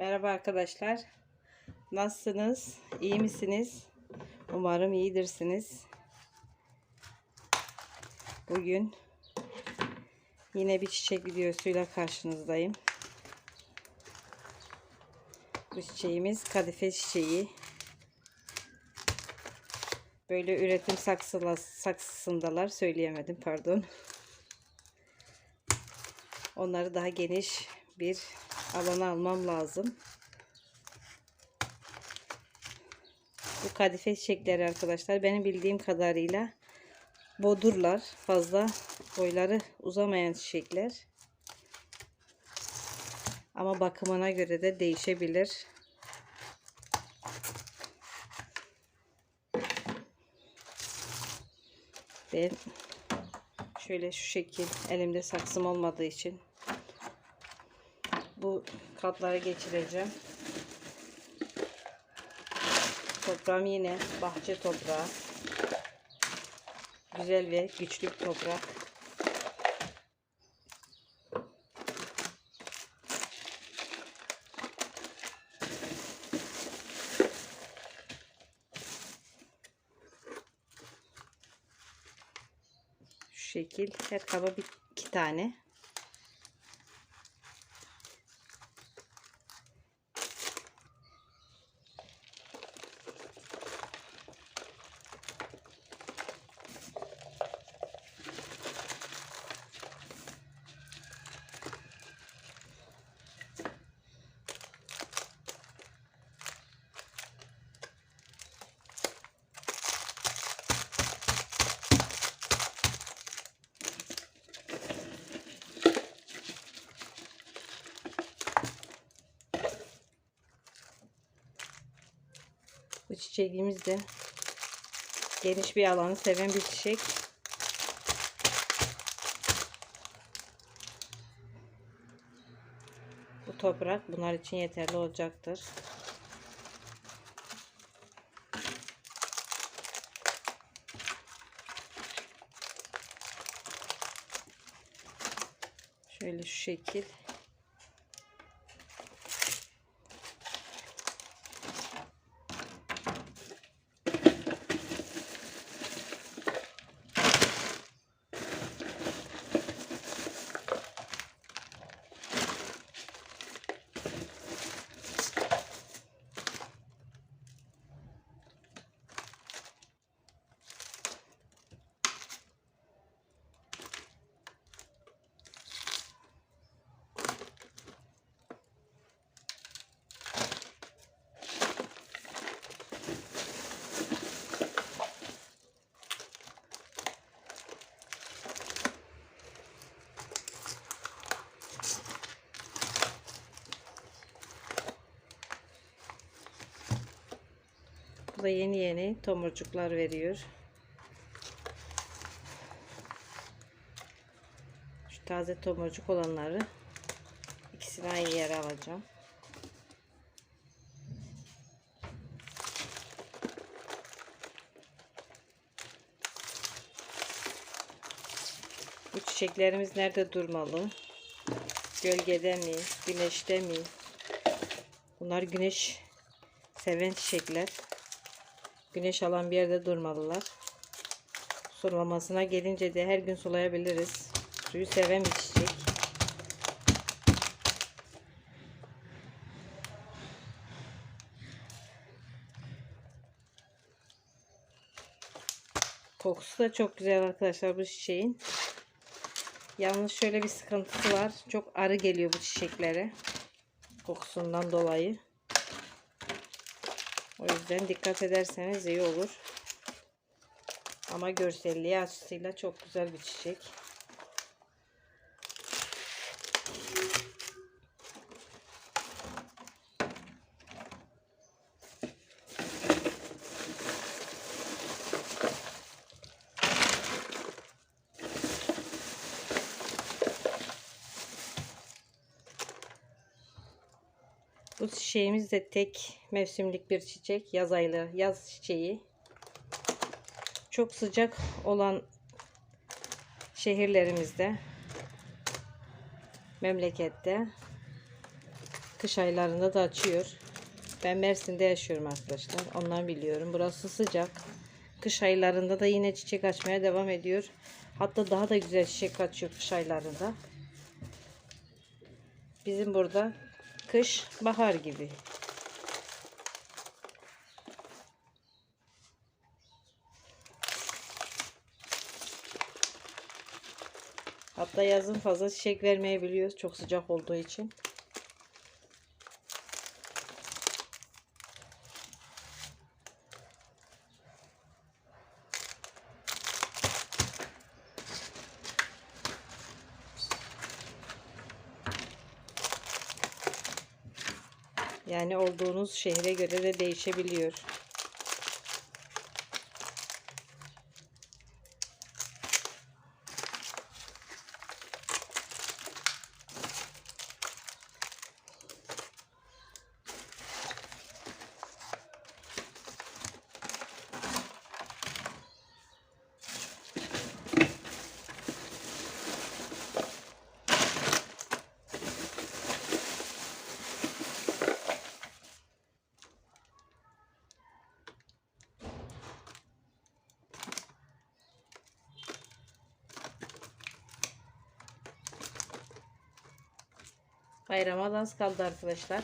Merhaba arkadaşlar. Nasılsınız? İyi misiniz? Umarım iyidirsiniz. Bugün yine bir çiçek videosuyla karşınızdayım. Bu çiçeğimiz kadife çiçeği. Böyle üretim saksıla, saksısındalar. Söyleyemedim pardon. Onları daha geniş bir alana almam lazım. Bu kadife çiçekleri arkadaşlar benim bildiğim kadarıyla bodurlar. Fazla boyları uzamayan çiçekler. Ama bakımına göre de değişebilir. Ben şöyle şu şekil elimde saksım olmadığı için bu kaplara geçireceğim. Toprağım yine bahçe toprağı. Güzel ve güçlü toprak. Şu şekil her kaba bir iki tane. Bu çiçeğimiz de geniş bir alanı seven bir çiçek. Bu toprak bunlar için yeterli olacaktır. Şöyle şu şekil. Da yeni yeni tomurcuklar veriyor. Şu taze tomurcuk olanları ikisini aynı yere alacağım. Bu çiçeklerimiz nerede durmalı? Gölgede mi? Güneşte mi? Bunlar güneş seven çiçekler. Güneş alan bir yerde durmalılar. Sulamasına gelince de her gün sulayabiliriz. Suyu seven bir çiçek. Kokusu da çok güzel arkadaşlar bu çiçeğin. Yalnız şöyle bir sıkıntısı var. Çok arı geliyor bu çiçeklere. Kokusundan dolayı. Yüzden dikkat ederseniz iyi olur. Ama görselliği açısıyla çok güzel bir çiçek. Bu çiçeğimiz de tek mevsimlik bir çiçek. Yaz aylı yaz çiçeği. Çok sıcak olan şehirlerimizde memlekette Kış aylarında da açıyor. Ben Mersin'de yaşıyorum arkadaşlar. Ondan biliyorum. Burası sıcak. Kış aylarında da yine çiçek açmaya devam ediyor. Hatta daha da güzel çiçek açıyor kış aylarında. Bizim burada kış bahar gibi. Hatta yazın fazla çiçek vermeyebiliyoruz çok sıcak olduğu için. Yani olduğunuz şehre göre de değişebiliyor. Bayrama az kaldı arkadaşlar.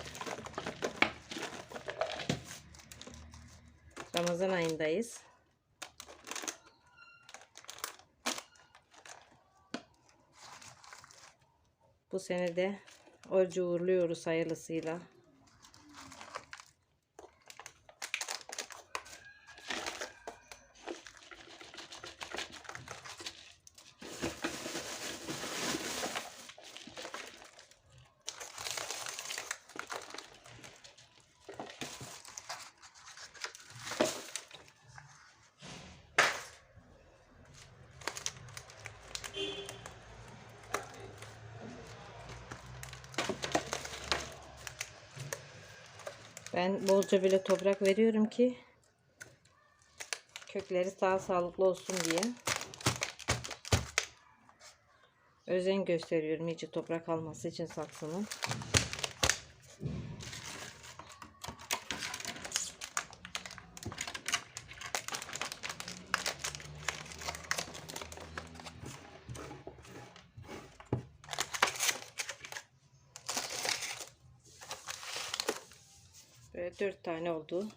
Ramazan ayındayız. Bu sene de orucu uğurluyoruz hayırlısıyla. Ben bolca bile toprak veriyorum ki kökleri daha sağlıklı olsun diye. Özen gösteriyorum iyice toprak alması için saksının. Böyle dört tane oldu.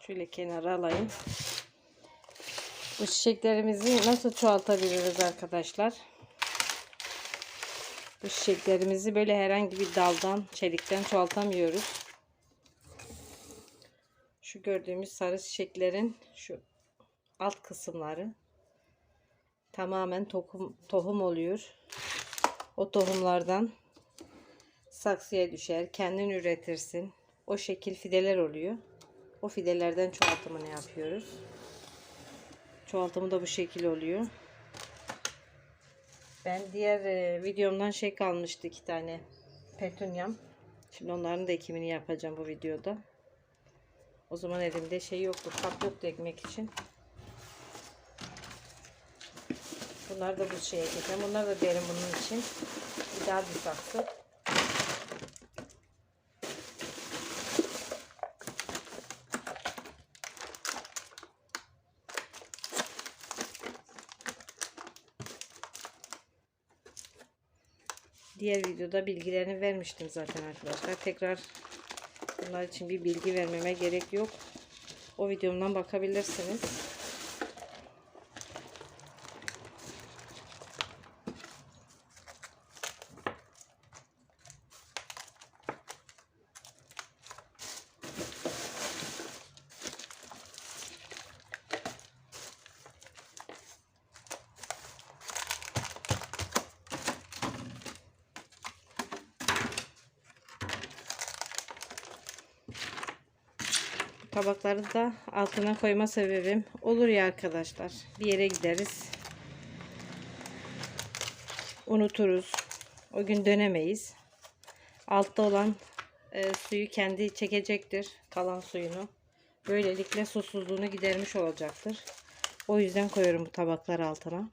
Şöyle kenara alayım. Bu çiçeklerimizi nasıl çoğaltabiliriz arkadaşlar? Bu çiçeklerimizi böyle herhangi bir daldan, çelikten çoğaltamıyoruz. Şu gördüğümüz sarı çiçeklerin şu alt kısımları tamamen tohum, tohum oluyor. O tohumlardan saksıya düşer. Kendin üretirsin. O şekil fideler oluyor. O fidelerden çoğaltımını yapıyoruz. Çoğaltımı da bu şekil oluyor. Ben diğer e, videomdan şey kalmıştı iki tane petunyam. Şimdi onların da ekimini yapacağım bu videoda. O zaman elimde şey yoktu. Kap yoktu ekmek için. Bunlar da bu şeye ekeceğim. Bunlar da derin bunun için. Daha bir saksı. Diğer videoda bilgilerini vermiştim zaten arkadaşlar. Tekrar bunlar için bir bilgi vermeme gerek yok. O videomdan bakabilirsiniz. Tabakları da altına koyma sebebim olur ya arkadaşlar. Bir yere gideriz. Unuturuz. O gün dönemeyiz. Altta olan e, suyu kendi çekecektir. Kalan suyunu. Böylelikle susuzluğunu gidermiş olacaktır. O yüzden koyuyorum bu tabakları altına.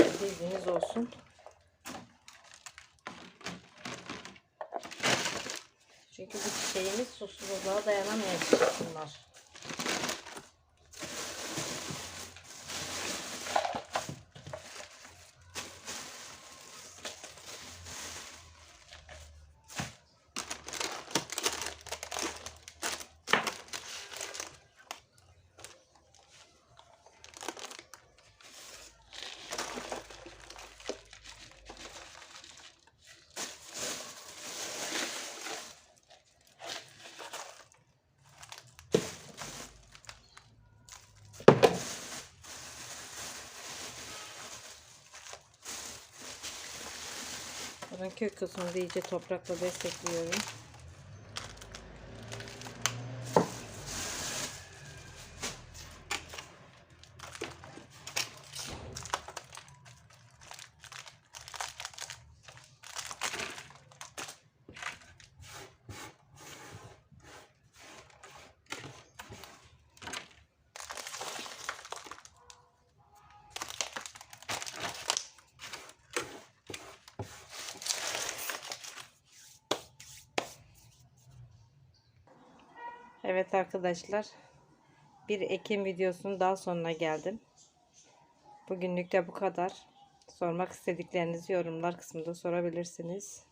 Bilginiz olsun. Çünkü bu çiçeğimiz susuzluğa dayanamayacak bunlar. Kök kısmını iyice toprakla destekliyorum. Evet arkadaşlar. Bir Ekim videosunun daha sonuna geldim. Bugünlük de bu kadar. Sormak istediklerinizi yorumlar kısmında sorabilirsiniz.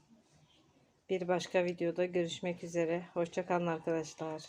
Bir başka videoda görüşmek üzere. Hoşçakalın arkadaşlar.